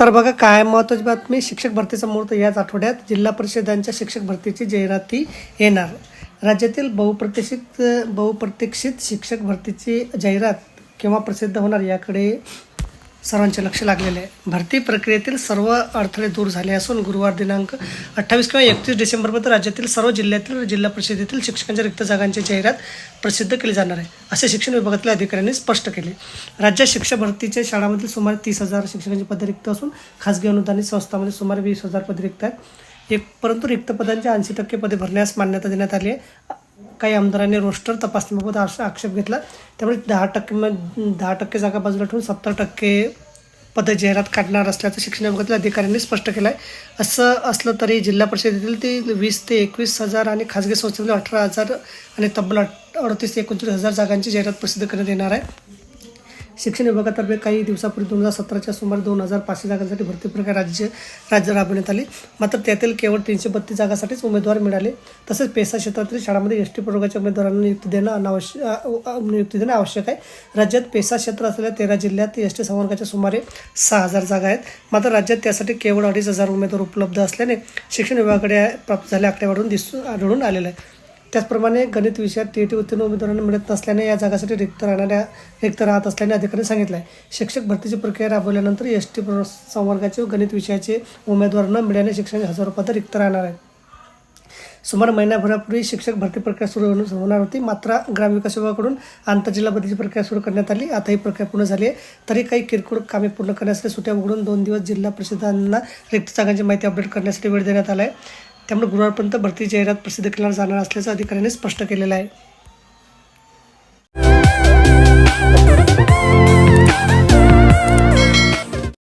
तर बघा काय महत्त्वाची बातमी? शिक्षक भरतीचा मुहूर्त याच आठवड्यात जिल्हा परिषदांच्या शिक्षक भरतीची जाहिराती येणार. राज्यातील बहुप्रतीक्षित बहुप्रतीक्षित शिक्षक भरतीची जाहिरात केव्हा प्रसिद्ध होणार याकडे सर्वांचे लक्ष लागलेले आहे. भरती प्रक्रियेतील सर्व अडथळे दूर झाले असून गुरुवार दिनांक अठ्ठावीस किंवा एकतीस डिसेंबरपर्यंत राज्यातील सर्व जिल्ह्यातील जिल्हा परिषदेतील शिक्षकांच्या रिक्त जागांची जाहिरात प्रसिद्ध केली जाणार आहे असे शिक्षण विभागातील अधिकाऱ्यांनी स्पष्ट केले. राज्यात शिक्षक भरतीच्या शाळांमधील सुमारे तीस हजार शिक्षकांची पदे रिक्त असून खासगी अनुदानित संस्थांमध्ये सुमारे वीस हजार पदे रिक्त आहेत. एक परंतु रिक्त पदांच्या ऐंशी टक्के पदे भरण्यास मान्यता देण्यात आली आहे. काही आमदारांनी रोस्टर तपासणीबाबत आक्षेप घेतला. त्यामुळे दहा टक्के दहा टक्के जागा बाजूला ठेवून सत्तर टक्के पद जाहिरात काढणार असल्याचं शिक्षण विभागातील अधिकाऱ्यांनी स्पष्ट केलं आहे असं असलं तरी जिल्हा परिषदेतील ते वीस ते एकवीस हजार आणि खाजगी संस्थेतील अठरा हजार आणि तब्बल अठ अडतीस ते एकोणतीस हजार जागांची जाहिरात प्रसिद्ध करण्यात येणार आहे. शिक्षण विभागातर्फे काही दिवसापूर्वी दोन हजार सतराच्या सुमारे दोन हजार पाचशे जागांसाठी भरती प्रक्रिया राज्य राज्य राबवण्यात आली. मात्र त्यातील केवळ तीनशे बत्तीस जागासाठीच उमेदवार मिळाले. तसेच पेसा क्षेत्रातील शाळांमध्ये एस टी प्रयोगाच्या उमेदवारांना नियुक्ती देणं अनावश्यक नियुक्ती देणं आवश्यक आहे. राज्यात पेसा क्षेत्र असलेल्या तेरा जिल्ह्यात एस टी संवर्गाच्या सुमारे सहा हजार जागा आहेत. मात्र राज्यात त्यासाठी केवळ अडीच हजार उमेदवार उपलब्ध असल्याने शिक्षण विभागाकडे प्राप्त झाल्या आकडेवाढून दिसून आढळून आलेलं आहे. त्याचप्रमाणे गणित विषयात टी टी उत्तीर्ण उमेदवारांना मिळत नसल्याने या जागासाठी रिक्त राहणाऱ्या रिक्त राहत असल्याने अधिकाऱ्यांनी सांगितलं आहे शिक्षक भरतीची प्रक्रिया राबवल्यानंतर एस टी संवर्गाचे व गणित विषयाचे उमेदवार न मिळाल्याने शिक्षण हजारो पदं रिक्त राहणार आहेत. सुमारे महिन्याभरापूर्वी शिक्षक भरती प्रक्रिया सुरू होणार होती. मात्र ग्रामविकास विभागाकडून आंतरजिल्हा बदलीची प्रक्रिया सुरू करण्यात आली. आता ही प्रक्रिया पूर्ण झाली आहे. तरी काही किरकोळ कामे पूर्ण करण्यासाठी सुट्या उघडून दोन दिवस जिल्हा परिषदांना रिक्त जागांची माहिती अपडेट करण्यासाठी वेळ देण्यात आला आहे त्यामुळे गुरुवारपर्यंत भरती जाहिरात प्रसिद्ध केल्या जाणार असल्याचं अधिकाऱ्यांनी स्पष्ट केलेलं आहे.